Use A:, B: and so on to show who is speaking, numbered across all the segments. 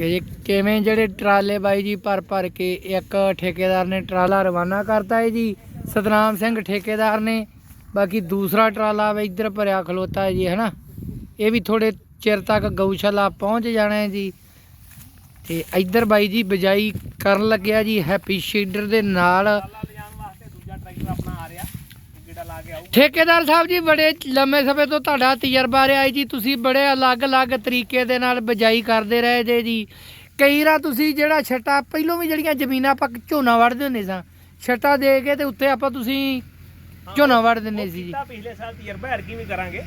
A: ਹੈ ਜੀ। ਕਿਵੇਂ ਜਿਹੜੇ ਟਰਾਲੇ ਬਾਈ ਜੀ ਭਰ ਭਰ ਕੇ ਇੱਕ ਠੇਕੇਦਾਰ ਨੇ ਟਰਾਲਾ ਰਵਾਨਾ ਕਰਤਾ ਹੈ ਜੀ? ਸਤਨਾਮ ਸਿੰਘ ਠੇਕੇਦਾਰ ਨੇ, ਬਾਕੀ ਦੂਸਰਾ ਟਰਾਲਾ ਵੀ ਇੱਧਰ ਭਰਿਆ ਖਲੋਤਾ ਹੈ ਜੀ, ਹਨਾ? ਇਹ ਵੀ ਥੋੜੇ ਚਿਰ ਤੱਕ ਗਊਸ਼ਾਲਾ ਪਹੁੰਚ ਜਾਣਾ ਹੈ ਜੀ। ਤੇ ਇੱਧਰ ਬਾਈ ਜੀ ਬਜਾਈ ਕਰਨ ਲੱਗਿਆ ਜੀ, ਹੈਪੀ ਸ਼ੀਡਰ ਦੇ ਨਾਲ
B: ਲਿਜਾਣ ਵਾਸਤੇ ਦੂਜਾ ਟਰੈਕਟਰ ਆਪਣਾ ਆ ਰਿਹਾ ਇਹ ਜਿਹੜਾ ਲਾ ਕੇ ਆਊ
A: ਠੇਕੇਦਾਰ ਸਾਹਿਬ ਜੀ ਬੜੇ ਲੰਮੇ ਸਮੇਂ ਤੋਂ ਤੁਹਾਡਾ ਤਜਰਬਾ ਰਿਹਾ ਜੀ। ਤੁਸੀਂ ਬੜੇ ਅਲੱਗ-ਅਲੱਗ ਤਰੀਕੇ ਦੇ ਨਾਲ ਬਜਾਈ ਕਰਦੇ ਰਹੇ ਜੇ ਜੀ। ਕਈ ਵਾਰ ਤੁਸੀਂ ਜਿਹੜਾ ਛੱਟਾ ਪਹਿਲੋਂ ਵੀ ਜਿਹੜੀਆਂ ਜ਼ਮੀਨਾਂ ਆਪਾਂ ਝੋਨਾ ਵੜਦੇ ਹੁੰਦੇ ਸਾਂ ਛੱਟਾ ਦੇ ਕੇ ਤੇ ਉੱਤੇ ਆਪਾਂ ਤੁਸੀਂ ਝੋਨਾ ਵੜ ਦਿੰਦੇ ਸੀ ਜੀ।
B: ਕੀਤਾ ਪਿਛਲੇ ਸਾਲ ਤਜਰਬਾ ਹਰਕੀ ਵੀ ਕਰਾਂਗੇ।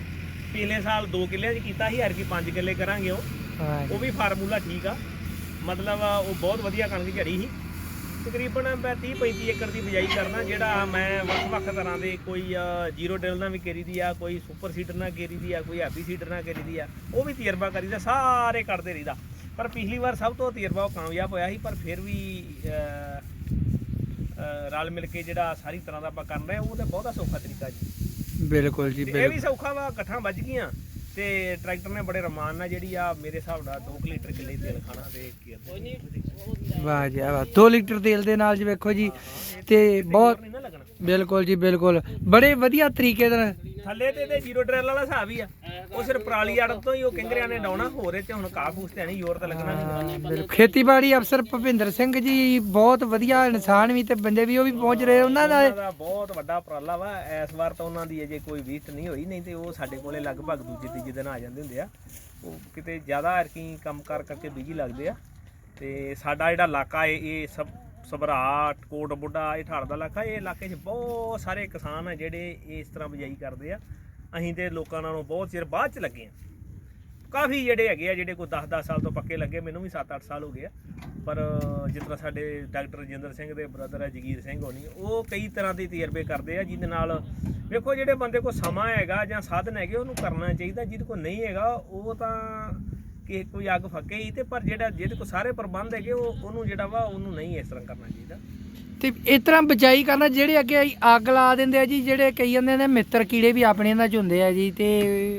B: ਪਿਛਲੇ ਸਾਲ 2 ਕਿੱਲਿਆਂ 'ਚ ਕੀਤਾ ਸੀ ਹਰਕੀ 5 ਕਿੱਲੇ ਕਰਾਂਗੇ ਉਹ ਵੀ ਫਾਰਮੂਲਾ ਠੀਕ ਆ। ਮਤਲਬ ਉਹ ਬਹੁਤ ਵਧੀਆ ਕਣਕ ਝੜੀ ਸੀ। ਤਕਰੀਬਨ ਮੈਂ 30 35 ਏਕੜ ਦੀ ਬਿਜਾਈ ਕਰਦਾ ਜਿਹੜਾ ਮੈਂ ਵੱਖ-ਵੱਖ ਤਰ੍ਹਾਂ ਦੇ ਕੋਈ ਜ਼ੀਰੋ ਡਿਲ ਨਾਲ ਵੀ ਕਰੀ ਦੀ ਆ ਕੋਈ ਸੁਪਰ ਸੀਡਰ ਨਾਲ ਕਰੀ ਦੀ ਆ ਕੋਈ ਹੈਪੀ ਸੀਡਰ ਨਾਲ ਕਰੀ ਦੀ ਆ ਉਹ ਵੀ ਤਜਰਬਾ ਕਰੀਦਾ ਸਾਰੇ ਕੱਢਦੇ ਰਹੀਦਾ। ਪਰ ਪਿਛਲੀ ਵਾਰ ਸਭ ਤੋਂ ਤਜਰਬਾ ਉਹ ਕਾਮਯਾਬ ਹੋਇਆ ਸੀ ਪਰ ਫਿਰ ਵੀ ਰਲ ਮਿਲ ਕੇ ਜਿਹੜਾ ਸਾਰੀ ਤਰ੍ਹਾਂ ਦਾ ਆਪਾਂ ਕਰ ਰਹੇ ਉਹ ਤਾਂ ਬਹੁਤਾ ਸੌਖਾ ਤਰੀਕਾ ਜੀ।
A: ਬਿਲਕੁਲ ਜੀ
B: ਇਹ ਵੀ ਸੌਖਾ ਵਾ ਇਕੱਠਾਂ ਵੱਜ ਗਈਆਂ। ਤੇ ਟਰੈਕਟਰ ਨੇ ਬੜੇ ਰਮਾਨ ਨਾਲ ਜਿਹੜੀ ਆ ਮੇਰੇ ਹਿਸਾਬ ਨਾਲ 2 ਲੀਟਰ ਕਿੱਲੇ ਤੇਲ ਖਾਣਾ ਤੇ
A: ਵਾਹ ਜੀ ਵਾਹ 2 ਲੀਟਰ ਤੇਲ ਦੇ ਨਾਲ ਜੀ ਵੇਖੋ ਜੀ ਤੇ ਬਹੁਤ ਬਿਲਕੁਲ ਜੀ ਬਿਲਕੁਲ ਬੜੇ ਵਧੀਆ ਤਰੀਕੇ ਨਾਲ
B: ਥੱਲੇ ਤੇ ਤੇ ਜ਼ੀਰੋ ਡਰੈਲ ਵਾਲਾ ਹਿਸਾਬ ਹੀ ਆ। ਉਹ ਸਿਰ ਪਰਾਲੀ ਅੜਨ ਤੋਂ ਹੀ ਉਹ ਕਿੰਗਰਿਆਂ ਨੇ ਡਾਉਣਾ ਹੋ ਰਹੇ ਤੇ ਹੁਣ ਕਾਹ ਫੂਸ ਤੇ ਨਹੀਂ ਜ਼ੋਰ ਤਾਂ ਲੱਗਣਾ ਨਹੀਂ।
A: ਬਿਲਕੁਲ। ਖੇਤੀਬਾੜੀ ਅਫਸਰ ਭੁਪਿੰਦਰ ਸਿੰਘ ਜੀ ਬਹੁਤ ਵਧੀਆ ਇਨਸਾਨ ਵੀ ਤੇ ਬੰਦੇ ਵੀ ਉਹ ਵੀ ਪਹੁੰਚ ਰਹੇ ਉਹਨਾਂ ਦਾ
B: ਉਹਨਾਂ ਦਾ ਬਹੁਤ ਵੱਡਾ ਉਪਰਾਲਾ ਵਾ ਇਸ ਵਾਰ ਤਾਂ ਉਹਨਾਂ ਦੀ ਅਜੇ ਕੋਈ ਵਿਜ਼ਿਟ ਨਹੀਂ ਹੋਈ ਨਹੀਂ ਤੇ ਉਹ ਸਾਡੇ ਕੋਲੇ ਲਗਭਗ ਦੂਜੇ ਤੀਜੇ ਦਿਨ ਆ ਜਾਂਦੇ ਹੁੰਦੇ ਆ। ਉਹ ਕਿਤੇ ਜ਼ਿਆਦਾ ਅਰਕੀ ਕੰਮ ਕਰ ਕਰਕੇ ਬਿਜ਼ੀ ਲੱਗਦੇ ਆ ਤੇ ਸਾਡਾ ਜਿਹੜਾ ਇਲਾਕਾ ਹੈ ਇਹ ਸਭ ਸਭਰਾਟ ਕੋਟ ਬੁੱਢਾ ਇਹ ਠਾੜ ਦਾ ਇਲਾਕਾ ਇਹ ਇਲਾਕੇ 'ਚ ਬਹੁਤ ਸਾਰੇ ਕਿਸਾਨ ਆ ਜਿਹੜੇ ਇਸ ਤਰ੍ਹਾਂ ਬਿਜਾਈ ਕਰਦੇ ਆ। ਅਸੀਂ ਤੇ ਲੋਕਾਂ ਨਾਲੋਂ ਬਹੁਤ ਚਿਰ ਬਾਅਦ 'ਚ ਲੱਗੇ ਆ ਕਾਫੀ ਜਿਹੜੇ ਹੈਗੇ ਆ, ਜਿਹੜੇ ਕੋਈ 10-10 ਸਾਲ ਤੋਂ ਪੱਕੇ ਲੱਗੇ, ਮੈਨੂੰ ਵੀ 7-8 ਸਾਲ ਹੋ ਗਏ ਆ। ਪਰ ਜਿਸ ਤਰ੍ਹਾਂ ਸਾਡੇ ਡਾਕਟਰ ਰਜਿੰਦਰ ਸਿੰਘ ਦੇ ਬ੍ਰਦਰ ਹੈ ਜਗੀਰ ਸਿੰਘ ਹੋਣੀ, ਉਹ ਕਈ ਤਰ੍ਹਾਂ ਦੇ ਤਜਰਬੇ ਕਰਦੇ ਆ, ਜਿਹਦੇ ਨਾਲ ਵੇਖੋ ਜਿਹੜੇ ਬੰਦੇ ਕੋਲ ਸਮਾਂ ਹੈਗਾ ਜਾਂ ਸਾਧਨ ਹੈਗੇ, ਉਹਨੂੰ ਕਰਨਾ ਚਾਹੀਦਾ, ਜਿਹਦੇ ਕੋਲ ਨਹੀਂ ਹੈਗਾ, ਉਹ ਤਾਂ ਕਿ ਕੋਈ ਅੱਗ ਫੱਕੇ ਹੀ ਤੇ ਪਰ ਜਿਹੜਾ, ਜਿਹਦੇ ਕੋਲ ਸਾਰੇ ਪ੍ਰਬੰਧ ਹੈਗੇ, ਉਹ ਉਹਨੂੰ ਜਿਹੜਾ ਵਾ, ਉਹਨੂੰ ਨਹੀਂ ਇਸ ਤਰ੍ਹਾਂ ਕਰਨਾ ਚਾਹੀਦਾ।
A: ਤੇ ਇਸ ਤਰ੍ਹਾਂ ਬਚਾਈ ਕਰਨਾ ਜਿਹੜੇ ਅੱਗੇ ਅੱਗ ਲਾ ਦਿੰਦੇ ਆ ਜੀ ਜਿਹੜੇ ਕਈ ਜਾਂਦੇ ਨੇ ਮਿੱਤਰ ਕੀੜੇ ਵੀ ਆਪਣੇ ਨਾਲ ਚ ਹੁੰਦੇ ਆ ਜੀ ਤੇ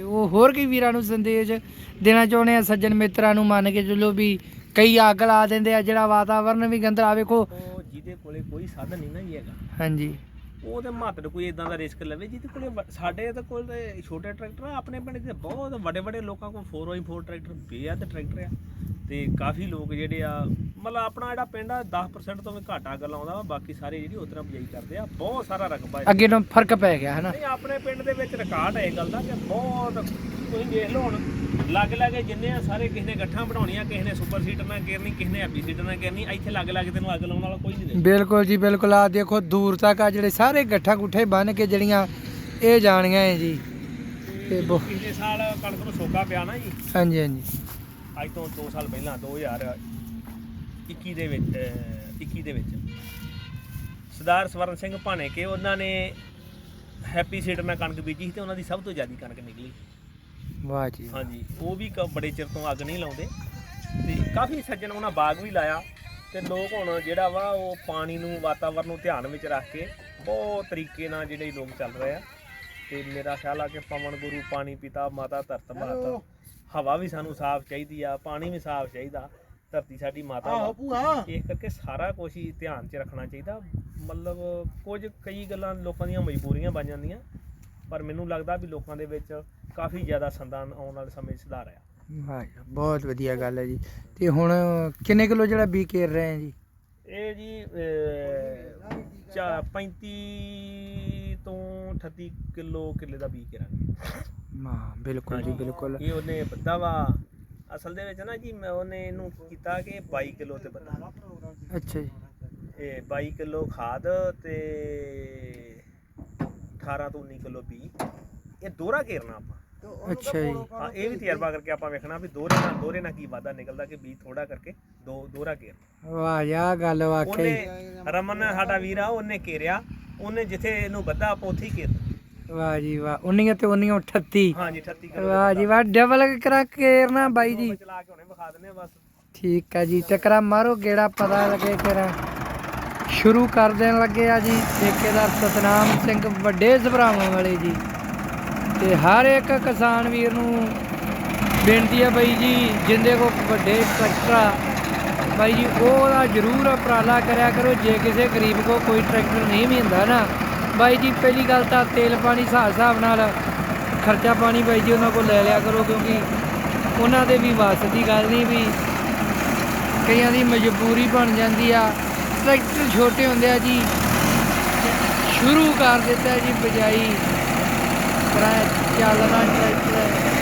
A: ਉਹ ਹੋਰ ਕਈ ਵੀਰਾਂ ਨੂੰ ਸੰਦੇਸ਼ ਦੇਣਾ ਚਾਹੁੰਦੇ ਆ ਸੱਜਣ ਮਿੱਤਰਾਂ ਨੂੰ ਮੰਨ ਕੇ ਚੱਲੋ ਵੀ ਕਈ ਅੱਗ ਲਾ ਦਿੰਦੇ ਆ ਜਿਹੜਾ ਵਾਤਾਵਰਨ ਵੀ ਗੰਦਾ ਆ ਵੇਖੋ।
B: ਜਿਹਦੇ ਕੋਲੇ ਕੋਈ ਸਾਧਨ ਨਹੀਂ ਨਾ ਜੀ ਹੈਗਾ।
A: ਹਾਂਜੀ।
B: ਉਹ ਤੇ ਮਾਤੜ ਕੋਈ ਇਦਾਂ ਦਾ ਰਿਸਕ ਲਵੇ ਜਿਹਦੇ ਕੋਲੇ ਸਾਡੇ ਤਾਂ ਕੋਲ ਛੋਟੇ ਟਰੈਕਟਰ ਆ ਆਪਣੇ ਪਿੰਡ ਦੇ ਬਹੁਤ ਵੱਡੇ ਵੱਡੇ ਲੋਕਾਂ ਕੋਲ 4x4 ਟਰੈਕਟਰ ਬੇਅਦ ਟਰੈਕਟਰ ਆ। ਤੇ ਕਾਫੀ ਲੋਕ ਜਿਹੜੇ ਆ ਮਤਲਬ ਆਪਣਾ ਜਿਹੜਾ ਪਿੰਡ ਆ 10% ਤੋਂ ਵੀ ਘੱਟ ਅੱਗ ਲਾਉਂਦਾ ਵਾ ਬਾਕੀ ਸਾਰੇ ਜਿਹੜੀ ਉਸ ਤਰ੍ਹਾਂ ਬਜਾਈ ਕਰਦੇ ਆ ਬਹੁਤ ਸਾਰਾ ਰਕਬਾ ਹੈ।
A: ਅੱਗੇ ਨੂੰ ਫ਼ਰਕ ਪੈ ਗਿਆ ਹਨਾ?
B: ਨਹੀਂ ਆਪਣੇ ਪਿੰਡ ਦੇ ਵਿੱਚ ਰਿਕਾਰਡ ਹੈ ਇਹ ਗੱਲ ਦਾ ਕਿ ਬਹੁਤ ਤੁਸੀਂ ਦੇਖ ਲਓ ਹੁਣ ਲੱਗ ਲੱਗੇ ਜਿੰਨੇ ਆ ਸਾਰੇ ਕਿਸੇ ਨੇ ਗੱਠਾਂ ਬਣਾਉਣੀਆਂ ਕਿਸੇ ਨੇ ਸੁਪਰ ਸੀਟਰ ਨਾਲ ਕਰਨੀ ਕਿਸੇ ਨੇ ਹੈਪੀ ਸੀਟਰ ਨਾਲ ਕਰਨੀ ਇੱਥੇ ਲੱਗ ਲੱਗ ਤੈਨੂੰ ਅੱਗ ਲਾਉਣ ਵਾਲਾ ਕੋਈ ਨਹੀਂ ਦੇ
A: ਬਿਲਕੁਲ ਜੀ ਬਿਲਕੁਲ। ਆ ਦੇਖੋ ਦੂਰ ਤੱਕ ਆ ਜਿਹੜੇ ਸਾਰੇ ਗੱਠਾ ਗੁੱਠੇ ਬੰਨ ਕੇ ਜਿਹੜੀਆਂ ਇਹ ਜਾਣੀਆਂ ਹੈ ਜੀ। ਤੇ ਬਹੁ-
B: ਪਿਛਲੇ ਸਾਲ ਕਣਕ ਨੂੰ ਸੋਕਾ ਪਿਆ ਨਾ ਜੀ।
A: ਹਾਂਜੀ ਹਾਂਜੀ।
B: ਅੱਜ ਤੋਂ 2 ਸਾਲ ਪਹਿਲਾਂ 2021 ਦੇ ਵਿੱਚ ਅਹ, 21 ਦੇ ਵਿੱਚ। ਸਰਦਾਰ ਸਵਰਨ ਸਿੰਘ ਭਾਣੇ ਕੇ ਉਹਨਾਂ ਨੇ ਹੈਪੀ ਸੀਡਰ ਨਾਲ ਕਣਕ ਬੀਜੀ ਸੀ ਤੇ ਉਹਨਾਂ ਦੀ ਸਭ ਤੋਂ ਜ਼ਿਆਦਾ ਕਣਕ ਨਿਕਲੀ।
A: ਵਾਹ ਜੀ
B: ਹਾਂਜੀ ਉਹ ਵੀ ਕ- ਬੜੇ ਚਿਰ ਤੋਂ ਅੱਗ ਨਹੀਂ ਲਾਉਂਦੇ। ਤੇ ਕਾਫੀ ਸੱਜਣ ਉਹਨਾਂ ਬਾਗ ਵੀ ਲਾਇਆ ਤੇ ਲੋਕ ਹੁਣ ਜਿਹੜਾ ਵਾ ਉਹ ਪਾਣੀ ਨੂੰ ਵਾਤਾਵਰਨ ਨੂੰ ਧਿਆਨ ਵਿੱਚ ਰੱਖ ਕੇ ਬਹੁਤ ਤਰੀਕੇ ਨਾਲ ਜਿਹੜੇ ਲੋਕ ਚੱਲ ਰਹੇ ਆ। ਤੇ ਮੇਰਾ ਖਿਆਲ ਆ ਕਿ ਪਵਨ ਗੁਰੂ ਪਾਣੀ ਪਿਤਾ ਮਾਤਾ ਧਰਤ ਮਾਤਾ। ਹਵਾ ਵੀ ਸਾਨੂੰ ਸਾਫ਼ ਚਾਹੀਦੀ ਆ ਪਾਣੀ ਵੀ ਸਾਫ਼ ਚਾਹੀਦਾ। ਧਰਤੀ ਸਾਡੀ ਮਾਤਾ ਵਾ। ਇਸ ਕਰਕੇ ਸਾਰਾ ਕੁਝ ਹੀ ਧਿਆਨ 'ਚ ਰੱਖਣਾ ਚਾਹੀਦਾ। ਮਤਲਬ ਕੁਝ ਕਈ ਗੱਲਾਂ ਲੋਕਾਂ ਦੀਆਂ ਮਜਬੂਰੀਆਂ ਬਣ ਜਾਂਦੀਆਂ ਪਰ ਮੈਨੂੰ ਲੱਗਦਾ ਵੀ ਲੋਕਾਂ ਦੇ ਵਿੱਚ ਕਾਫੀ ਜ਼ਿਆਦਾ ਸੰਦਾਨ ਆਉਣ ਵਾਲੇ ਸਮੇਂ 'ਚ ਸੁਧਾਰ ਆ
A: ਵਾਹ ਜੀ, ਬਹੁਤ ਵਧੀਆ ਗੱਲ ਹੈ ਜੀ। ਤੇ ਹੁਣ ਕਿੰਨੇ ਕਿਲੋ ਜਿਹੜਾ ਬੀ ਕੇਰ ਰਹੇ ਆ ਜੀ?
B: ਇਹ ਜੀ ਅਹ, ਚਾ 35 ਤੋਂ 38 ਕਿਲੋ ਕਿੱਲੇ ਦਾ ਬੀਜ ਕਰਾਂਗੇ।
A: ਹਾਂ ਬਿਲਕੁਲ ਜੀ ਬਿਲਕੁਲ।
B: ਇਹ ਉਹਨੇ ਬੱਦਾ ਵਾ। ਅਸਲ ਦੇ ਵਿੱਚ ਨਾ ਜੀ ਮੈਂ ਉਹਨੇ ਇਹਨੂੰ ਕੀਤਾ ਕਿ 22 ਕਿਲੋ ਤੇ ਬੱਦਾ।
A: ਅੱਛਾ ਜੀ।
B: ਇਹ 22 ਕਿਲੋ ਖਾਦ ਤੇ 18 ਤੋਂ 19 ਕਿਲੋ ਬੀ। ਇਹ ਦੋਹਰਾ ਘੇਰਨਾ ਆਪਾਂ।
A: ਅੱਛਾ ਜੀ।
B: ਹਾਂ ਇਹ ਵੀ ਤਜਰਬਾ ਕਰਕੇ ਆਪਾਂ ਵੇਖਣਾ ਵੀ ਦੋਹਰੇ ਨਾਲ ਦੋਹਰੇ ਨਾਲ ਕੀ ਵਾਧਾ ਨਿਕਲਦਾ ਕਿ ਬੀ ਥੋੜਾ ਕਰਕੇ ਦੋ ਦੋਹਰਾ ਘੇਰ।
A: ਵਾਹ ਯਾ ਗੱਲ ਵਾਕਈ।
B: ਰਮਨ ਸਾਡਾ ਵੀਰ ਆ ਉਹਨੇ ਘੇਰਿਆ। ਉਹਨੇ ਜਿੱਥੇ ਇਹਨੂੰ ਬੱਧਾ ਆਪਾਂ ਉੱਥੇ ਹੀ ਘੇਰ
A: ਵਾਹ ਜੀ ਵਾਹ 19 ਤੇ 19 38
B: ਹਾਂਜੀ 38 ਕਿਲੋ
A: ਵਾਹ ਜੀ ਵਾਹ ਡਬਲ ਕਰਾ ਕੇਰਨਾ ਬਾਈ ਜੀ।
B: ਚਲਾ ਕੇ ਹੁਣੇ ਵਿਖਾ ਦਿੰਦੇ ਆ ਬਸ।
A: ਠੀਕ ਆ ਜੀ ਟਕਰਾ ਮਾਰੋ ਗੇੜਾ ਪਤਾ ਲੱਗੇ ਕਿਰਾ ਸ਼ੁਰੂ ਕਰ ਦੇਣ ਲੱਗੇ ਆ ਜੀ ਠੇਕੇਦਾਰ ਸਤਨਾਮ ਸਿੰਘ ਵੱਡੇ ਸਭਰਾਵਾਂ ਵਾਲੇ ਜੀ। ਤੇ ਹਰ ਇੱਕ ਕਿਸਾਨ ਵੀਰ ਨੂੰ ਬੇਨਤੀ ਆ ਬਾਈ ਜੀ ਜਿੰਦੇ ਕੋ ਵੱਡੇ ਟਰੈਕਟਰ ਆ ਬਾਈ ਜੀ ਉਹਦਾ ਜ਼ਰੂਰ ਉਪਰਾਲਾ ਕਰਿਆ ਕਰੋ ਜੇ ਕਿਸੇ ਗਰੀਬ ਕੋ ਕੋਈ ਟਰੈਕਟਰ ਨਹੀਂ ਵੀ ਹੁੰਦਾ ਨਾ। ਬਾਈ ਜੀ, ਪਹਿਲੀ ਗੱਲ ਤਾਂ ਤੇਲ ਪਾਣੀ ਹਿਸਾਬ ਹਿਸਾਬ ਨਾਲ ਖਰਚਾ ਪਾਣੀ ਬਾਈ ਜੀ ਉਹਨਾਂ ਕੋਲ ਲੈ ਲਿਆ ਕਰੋ ਕਿਉਂਕਿ ਉਹਨਾਂ ਦੇ ਵੀ ਵਾਸ ਦੀ ਗੱਲ ਨਹੀਂ ਵੀ ਕਈਆਂ ਦੀ ਮਜਬੂਰੀ ਬਣ ਜਾਂਦੀ ਆ। ਟਰੈਕਟਰ ਛੋਟੇ ਹੁੰਦੇ ਆ ਜੀ, ਸ਼ੁਰੂ ਕਰ ਦਿੱਤਾ ਜੀ ਬਜਾਈ। ਕਰਾ ਚੱਲਣਾ ਟਰੈਕਟਰ।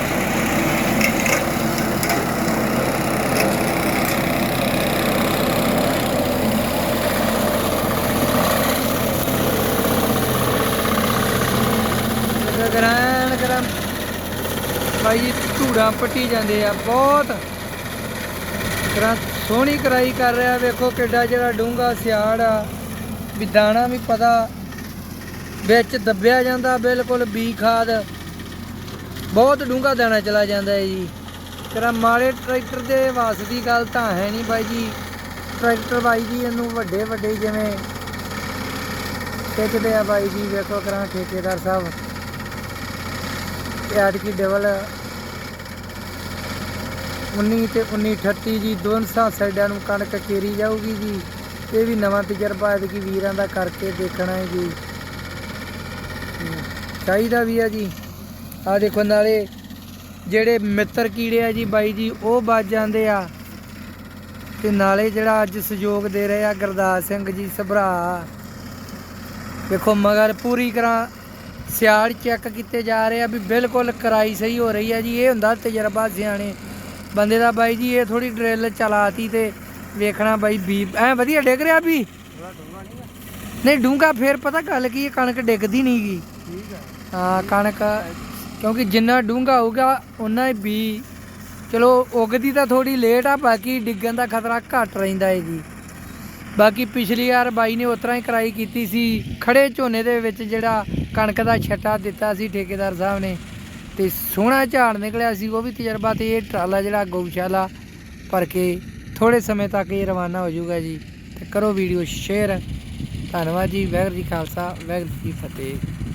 A: ਭਾਈ ਜੀ, ਧੂੜਾਂ ਪੱਟੀ ਜਾਂਦੇ ਆ, ਬਹੁਤ। ਕਰਾਂ, ਸੋਹਣੀ ਕਰਾਈ ਕਰ ਰਿਹਾ, ਵੇਖੋ ਕਿੱਡਾ ਜਿਹੜਾ ਡੂੰਗਾ ਸਿਆੜ ਆ। ਵੀ ਦਾਣਾ ਵੀ ਪਤਾ, ਵਿੱਚ ਦੱਬਿਆ ਜਾਂਦਾ, ਬਿਲਕੁਲ ਬੀ ਖਾਦ। ਬਹੁਤ ਡੂੰਗਾ ਦਾਣਾ ਚਲਾ ਜਾਂਦਾ ਹੈ ਜੀ। ਤੇਰਾ ਮਾੜੇ ਟਰੈਕਟਰ ਦੇ ਵਾਸ ਦੀ ਗੱਲ ਤਾਂ ਹੈ ਨਹੀਂ ਬਾਈ ਜੀ। ਟਰੈਕਟਰ ਬਾਈ ਜੀ, ਇਹਨੂੰ ਵੱਡੇ ਵੱਡੇ ਜਿਵੇਂ ਖਿੱਚਦੇ ਆ ਬਾਈ ਜੀ, ਵੇਖੋ ਕਰਾਂ ਠੇਕੇਦਾਰ ਸਾਹਿਬ। ਐਤਕੀ ਡਬਲ 19 ਤੇ 19 38 ਜੀ ਦੋਨਸਾਂ ਸਾਈਡਾਂ ਨੂੰ ਕਣਕ ਕੇਰੀ ਜਾਊਗੀ ਜੀ ਇਹ ਵੀ ਨਵਾਂ ਤਜਰਬਾ ਐਤਕੀ ਵੀਰਾਂ ਦਾ ਕਰਕੇ ਦੇਖਣਾ ਹੈ ਜੀ ਚਾਹੀਦਾ ਵੀ ਆ ਜੀ ਆ ਦੇਖੋ ਨਾਲੇ ਜਿਹੜੇ ਮਿੱਤਰ ਕੀੜੇ ਆ ਜੀ ਬਾਈ ਜੀ ਉਹ ਬਚ ਜਾਂਦੇ ਆ ਤੇ ਨਾਲੇ ਜਿਹੜਾ ਅੱਜ ਸਹਿਯੋਗ ਦੇ ਰਹੇ ਆ ਗੁਰਦਾਸ ਸਿੰਘ ਜੀ ਸਭਰਾ ਦੇਖੋ ਮਗਰ ਪੂਰੀ ਤਰ੍ਹਾਂ ਸਿਆੜ ਚੈੱਕ ਕੀਤੇ ਜਾ ਰਹੇ ਆ ਵੀ ਬਿਲਕੁਲ ਕਰਾਈ ਸਹੀ ਹੋ ਰਹੀ ਆ ਜੀ। ਇਹ ਹੁੰਦਾ ਤਜਰਬਾ ਸਿਆਣੇ। ਬੰਦੇ ਦਾ ਬਾਈ ਜੀ ਇਹ ਥੋੜੀ ਡਰਿੱਲ ਚਲਾਤੀ ਤੇ ਵੇਖਣਾ ਬਾਈ ਵੀ। ਐ ਵਧੀਆ ਡਿੱਗ ਰਿਹਾ ਵੀ? ਨਹੀਂ ਡੂੰਗਾ ਫੇਰ ਪਤਾ ਗੱਲ ਕੀ ਹੈ ਕਣਕ ਡਿੱਗਦੀ ਨਹੀਂ ਗੀ।
B: ਠੀਕ ਹੈ
A: ਹਾਂ ਕਣਕ ਕਿਉਂਕਿ ਜਿੰਨਾ ਡੂੰਗਾ ਹੋਊਗਾ ਉਨਾ ਹੀ ਵੀ। ਚਲੋ ਉਗਦੀ ਤਾਂ ਥੋੜੀ ਲੇਟ ਆ ਬਾਕੀ ਡਿੱਗਣ ਦਾ ਖਤਰਾ ਘੱਟ ਰਹਿੰਦਾ ਹੈ ਜੀ। ਬਾਕੀ ਪਿਛਲੀ ਵਾਰ ਬਾਈ ਨੇ ਉਸ ਤਰ੍ਹਾਂ ਹੀ ਕਰਾਈ ਕੀਤੀ ਸੀ। ਖੜੇ ਝੋਨੇ ਦੇ ਵਿੱਚ ਜਿਹੜਾ ਕਣਕ ਦਾ ਛੱਟਾ ਦਿੱਤਾ ਸੀ ਠੇਕੇਦਾਰ ਸਾਹਿਬ ਨੇ ਤੇ ਸੋਹਣਾ ਝਾੜ ਨਿਕਲਿਆ ਸੀ, ਉਹ ਵੀ ਤਜਰਬਾ ਤੇ ਇਹ ਟਰਾਲਾ ਜਿਹੜਾ ਗਊਸ਼ਾਲਾ ਭਰ ਕੇ ਥੋੜੇ ਸਮੇਂ ਤੱਕ ਇਹ ਰਵਾਨਾ ਹੋ ਜਾਊਗਾ ਜੀ। ਤੇ ਕਰੋ ਵੀਡੀਓ ਸ਼ੇਅਰ। ਧੰਨਵਾਦ ਜੀ, ਵਾਹਿਗੁਰੂ ਜੀ ਖਾਲਸਾ, ਵਾਹਿਗੁਰੂ ਜੀ ਫਤਿਹ।